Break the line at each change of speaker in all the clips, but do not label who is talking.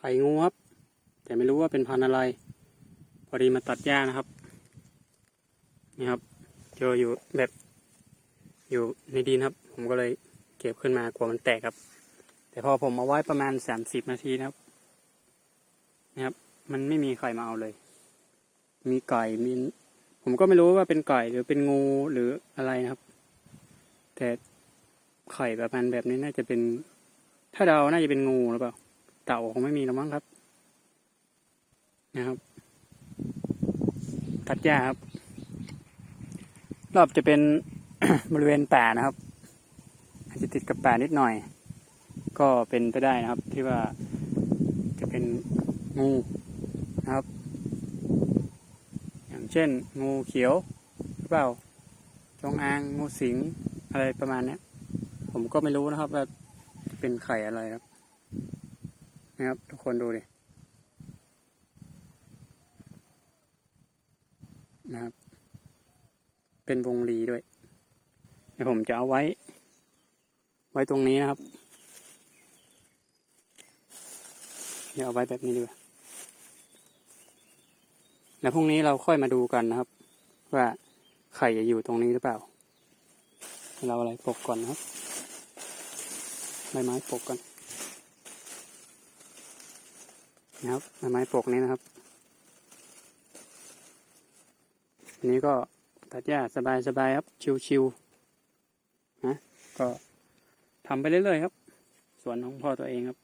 ไข่งูครับ แต่ไม่รู้ว่าเป็นพันธุ์อะไร พอดีมาตัดหญ้านะครับ นี่ครับ เจออยู่แบบอยู่ในดินครับ ผมก็เลยเก็บขึ้นมากลัวมันแตกครับ แต่พอผมเอาไว้ประมาณสามสิบนาทีนะครับนะครับ มันไม่มีใครมาเอาเลย มีไก่มี ผมก็ไม่รู้ว่าเป็นไก่หรือเป็นงูหรืออะไรนะครับ แต่ไข่ประมาณแบบนี้น่าจะเป็น ถ้าเดาน่าจะเป็นงูหรือเปล่า เต่าคงไม่มีแล้วมั้งครับ นะครับ ตัดหญ้าครับ รอบจะเป็นบริเวณป่านะครับ อาจจะติดกับป่านิดหน่อย ก็เป็นไปได้นะครับ ที่ว่าจะเป็นงูนะครับ อย่างเช่น งูเขียวหรือเปล่าจงอางงูสิงอะไรประมาณนี้ผมก็ไม่รู้นะครับว่าเป็นไข่อะไรครับ นะครับ ทุกคนดูดินะครับ เป็นวงรีด้วยเดี๋ยวผมจะเอาไว้ ไว้ตรงนี้นะครับเดี๋ยวเอาไว้แบบนี้ดีกว่าแล้วพรุ่งนี้เราค่อยมาดูกันนะครับ ว่าไข่จะอยู่ตรงนี้หรือเปล่า เราอะไรปกก่อนนะครับใบไม้ปกก่อน นะครับใบไม้ปกนี้นะครับ อันนี้ก็ตัดหญ้าสบายๆครับ ชิวๆนะก็ทำไปเรื่อยๆครับ สวนของพ่อตัวเองครับ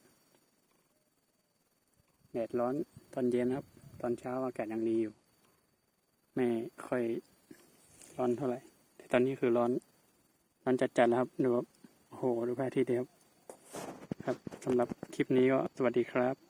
แดดร้อนตอนเย็นครับ ตอนเช้าอากาศยังดีอยู่ ไม่ค่อยร้อนเท่าไหร่ แต่ตอนนี้คือร้อนร้อนจัดๆแล้วครับดูว่าโอ้โหดูพระอาทิตย์ดีครับ ครับสำหรับคลิปนี้ก็สวัสดีครับ